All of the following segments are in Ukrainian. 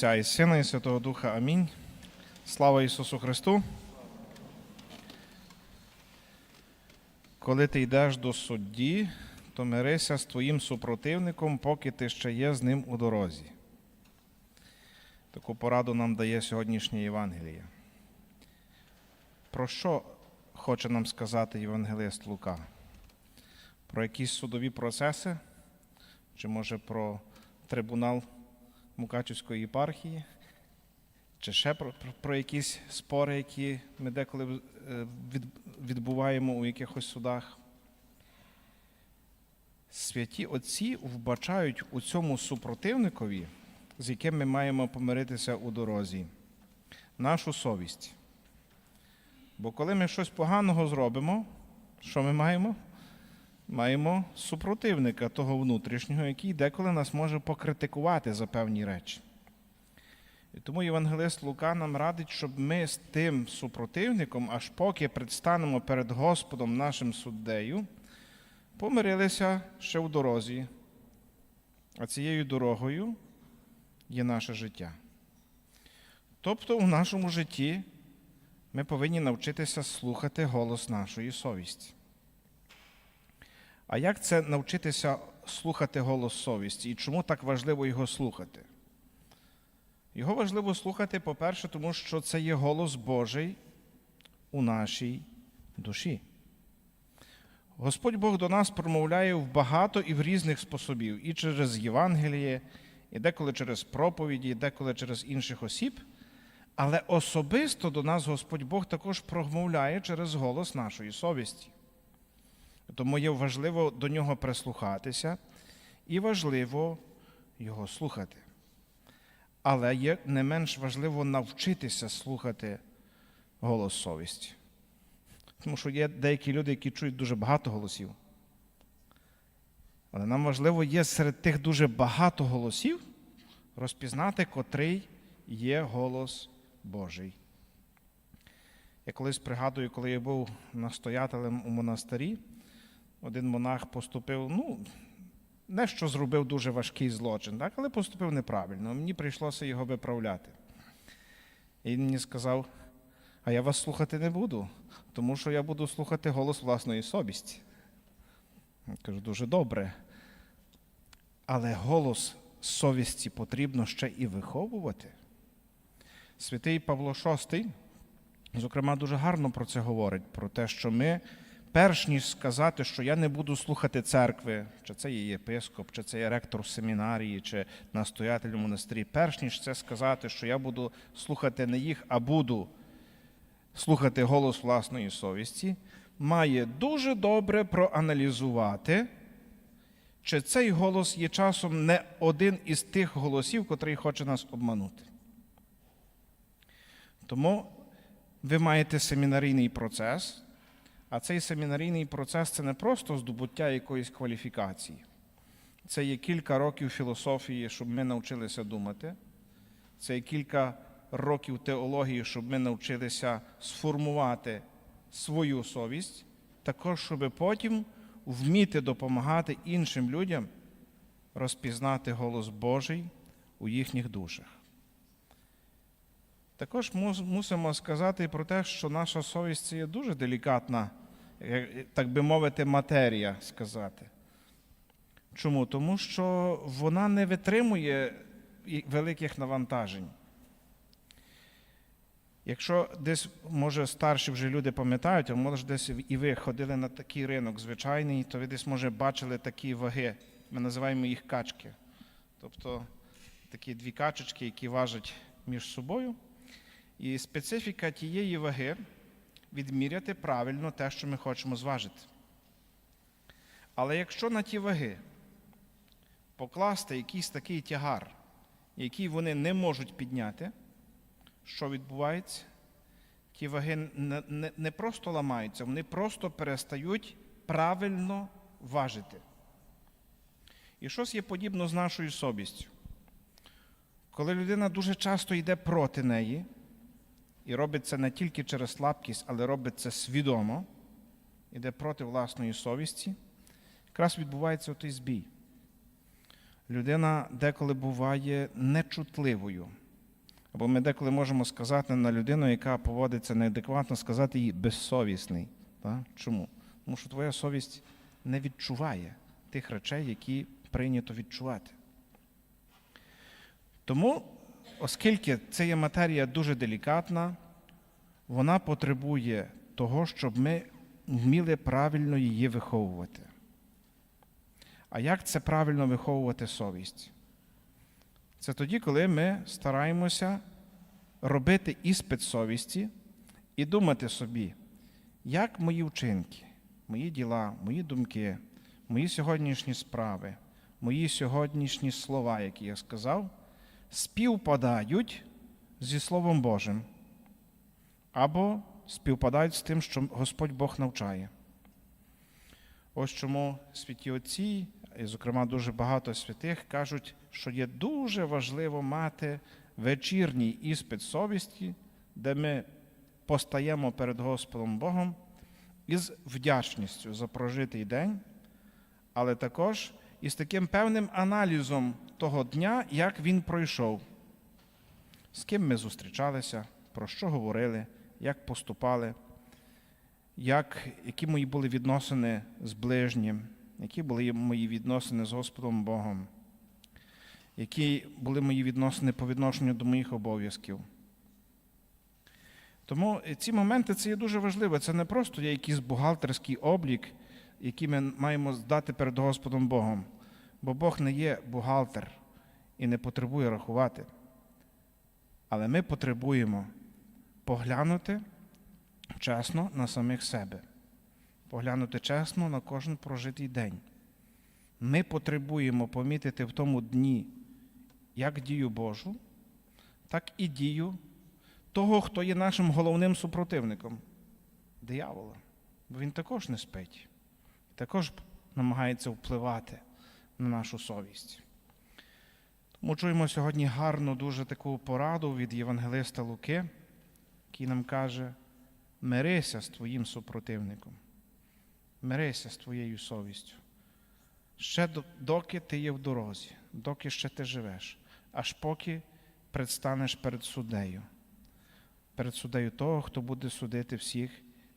Отця і Сина, і Святого Духа. Амінь. Слава Ісусу Христу. Коли ти йдеш до судді, то мирися з твоїм супротивником, поки ти ще є з ним у дорозі. Таку пораду нам дає сьогоднішнє Євангеліє. Про що хоче нам сказати Євангелист Лука? Про якісь судові процеси? Чи може про трибунал Мукачівської єпархії? Чи ще про, про, про якісь спори, які ми деколи е, відбуваємо у якихось судах? Святі Отці вбачають у цьому супротивникові, з яким ми маємо помиритися у дорозі, нашу совість. Бо коли ми щось поганого зробимо, що ми маємо? Маємо супротивника того внутрішнього, який деколи нас може покритикувати за певні речі. І тому Євангелист Лука нам радить, щоб ми з тим супротивником, аж поки предстанемо перед Господом нашим суддею, помирилися ще в дорозі. А цією дорогою є наше життя. Тобто у нашому житті ми повинні навчитися слухати голос нашої совісті. А як це навчитися слухати голос совісті і чому так важливо його слухати? Його важливо слухати, по-перше, тому що це є голос Божий у нашій душі. Господь Бог до нас промовляє в багато і в різних способів, і через Євангеліє, і деколи через проповіді, і деколи через інших осіб. Але особисто до нас Господь Бог також промовляє через голос нашої совісті. Тому є важливо до нього прислухатися і важливо його слухати. Але є не менш важливо навчитися слухати голос совісті. Тому що є деякі люди, які чують дуже багато голосів. Але нам важливо є серед тих дуже багато голосів розпізнати, котрий є голос Божий. Я колись пригадую, коли я був настоятелем у монастирі, один монах поступив, ну, не що зробив дуже важкий злочин, так, але поступив неправильно. Мені прийшлося його виправляти. І він мені сказав: а я вас слухати не буду, тому що я буду слухати голос власної совісті. Я кажу, дуже добре. Але голос совісті потрібно ще і виховувати. Святий Павло VI, зокрема, дуже гарно про це говорить: про те, що ми, перш ніж сказати, що я не буду слухати церкви, чи це є єпископ, чи це є ректор семінарії, чи настоятель у монастирі, перш ніж це сказати, що я буду слухати не їх, а буду слухати голос власної совісті, має дуже добре проаналізувати, чи цей голос є часом не один із тих голосів, котрий хоче нас обманути. Тому ви маєте семінарійний процес, а цей семінарійний процес це не просто здобуття якоїсь кваліфікації. Це є кілька років філософії, щоб ми навчилися думати. Це є кілька років теології, щоб ми навчилися сформувати свою совість, також, щоб потім вміти допомагати іншим людям розпізнати голос Божий у їхніх душах. Також мусимо сказати про те, що наша совість це є дуже делікатна, так би мовити, матерія сказати. Чому? Тому що вона не витримує великих навантажень. Якщо десь, може, старші вже люди пам'ятають, а може десь і ви ходили на такий ринок звичайний, то ви десь, може, бачили такі ваги. Ми називаємо їх качки. Тобто такі дві качечки, які важать між собою. І специфіка тієї ваги відміряти правильно те, що ми хочемо зважити. Але якщо на ті ваги покласти якийсь такий тягар, який вони не можуть підняти, що відбувається? Ті ваги не, не, не просто ламаються, вони просто перестають правильно важити. І щось є подібно з нашою совістю. Коли людина дуже часто йде проти неї, і робить це не тільки через слабкість, але робить це свідомо, іде проти власної совісті, якраз відбувається той збій. Людина деколи буває нечутливою Або ми деколи можемо сказати на людину, яка поводиться неадекватно, сказати їй безсовісний. Так? Чому? Тому що твоя совість не відчуває тих речей, які прийнято відчувати. Тому, оскільки це є матерія дуже делікатна, вона потребує того, щоб ми вміли правильно її виховувати. А як це правильно виховувати совість? Це тоді, коли ми стараємося робити іспит совісті і думати собі, як мої вчинки, мої діла, мої думки, мої сьогоднішні справи, мої сьогоднішні слова, які я сказав, співпадають зі Словом Божим або співпадають з тим, що Господь Бог навчає. Ось чому святі отці, і, зокрема, дуже багато святих кажуть, що є дуже важливо мати вечірній іспит совісті, де ми постаємо перед Господом Богом із вдячністю за прожитий день, але також із таким певним аналізом того дня, як він пройшов, з ким ми зустрічалися, про що говорили, як поступали, як, які мої були відносини з ближнім, які були мої відносини з Господом Богом, які були мої відносини по відношенню до моїх обов'язків. Тому ці моменти це є дуже важливо. Це не просто є якийсь бухгалтерський облік, який ми маємо здати перед Господом Богом. Бо Бог не є бухгалтер і не потребує рахувати. Але ми потребуємо поглянути чесно на самих себе, поглянути чесно на кожен прожитий день. Ми потребуємо помітити в тому дні як дію Божу, так і дію того, хто є нашим головним супротивником диявола. Бо він також не спить, також намагається впливати на нашу совість. Тому чуємо сьогодні гарну дуже таку пораду від Євангелиста Луки, який нам каже: мирися з твоїм супротивником, мирися з твоєю совістю. Ще доки ти є в дорозі, доки ще ти живеш, аж поки предстанеш перед суддею, перед суддею того, хто буде судити всіх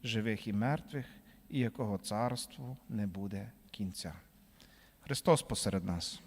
живих і мертвих, і якого царству не буде кінця. Христос посеред нас.